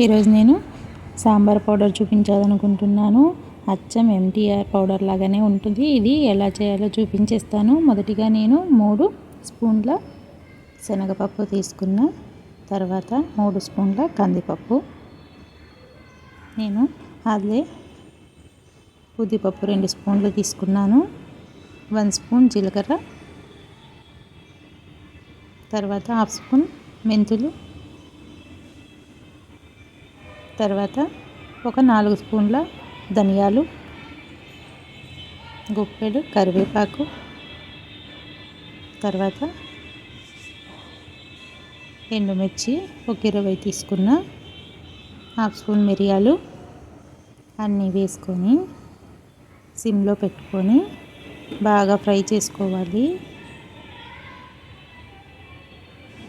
ఈరోజు నేను సాంబార్ పౌడర్ చూపించాలనుకుంటున్నాను. అచ్చం ఎంటీఆర్ పౌడర్ లాగానే ఉంటుంది. ఇది ఎలా చేయాలో చూపించేస్తాను. మొదటిగా నేను మూడు స్పూన్ల శనగపప్పు తీసుకున్న తర్వాత మూడు స్పూన్ల కందిపప్పు. నేను అదే ఉద్దిపప్పు రెండు స్పూన్లు తీసుకున్నాను. వన్ స్పూన్ జీలకర్ర. తర్వాత హాఫ్ స్పూన్ మెంతులు. తర్వాత ఒక నాలుగు స్పూన్ల ధనియాలు గుప్పెడు కరివేపాకు తర్వాత ఎండుమిర్చి ఒక ఇరవై తీసుకున్న హాఫ్ స్పూన్ మిరియాలు అన్నీ వేసుకొని సిమ్లో పెట్టుకొని బాగా ఫ్రై చేసుకోవాలి.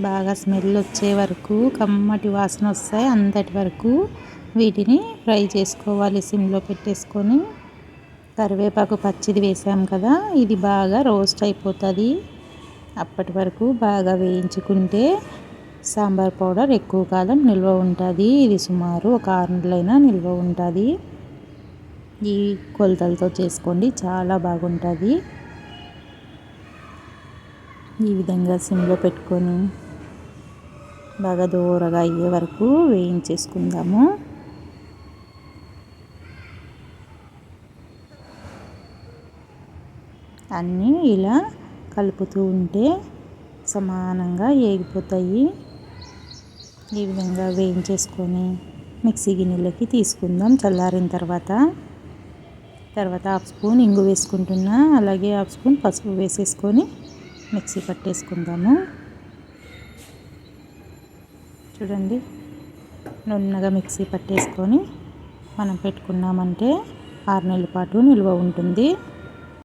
బాగా స్మెల్ వచ్చే వరకు కమ్మటి వాసన వస్తాయి అంతటి వరకు వీటిని ఫ్రై చేసుకోవాలి సిమ్లో పెట్టేసుకొని. కరివేపాకు పచ్చిది వేసాం కదా ఇది బాగా రోస్ట్ అయిపోతుంది. అప్పటి వరకు బాగా వేయించుకుంటే సాంబార్ పౌడర్ ఎక్కువ కాలం నిల్వ ఉంటుంది. ఇది సుమారు ఒక ఆరు నెలలైనా నిల్వ ఉంటుంది. ఈ కొలతలతో చేసుకోండి చాలా బాగుంటుంది. ఈ విధంగా సిమ్లో పెట్టుకొని బాగా దూరగా అయ్యే వరకు వేయించేసుకుందాము. అన్నీ ఇలా కలుపుతూ ఉంటే సమానంగా ఏగిపోతాయి. ఈ విధంగా వేయించేసుకొని మిక్సీ గిన్నెలోకి తీసుకుందాం చల్లారిన తర్వాత. తర్వాత హాఫ్ స్పూన్ ఇంగు వేసుకుంటున్నా అలాగే హాఫ్ స్పూన్ పసుపు వేసేసుకొని మిక్సీ పట్టేసుకుందాము. చూడండి. నున్నగా మిక్సీ పట్టేసుకొని మనం పెట్టుకున్నామంటే ఆరు నెలల పాటు నిల్వ ఉంటుంది.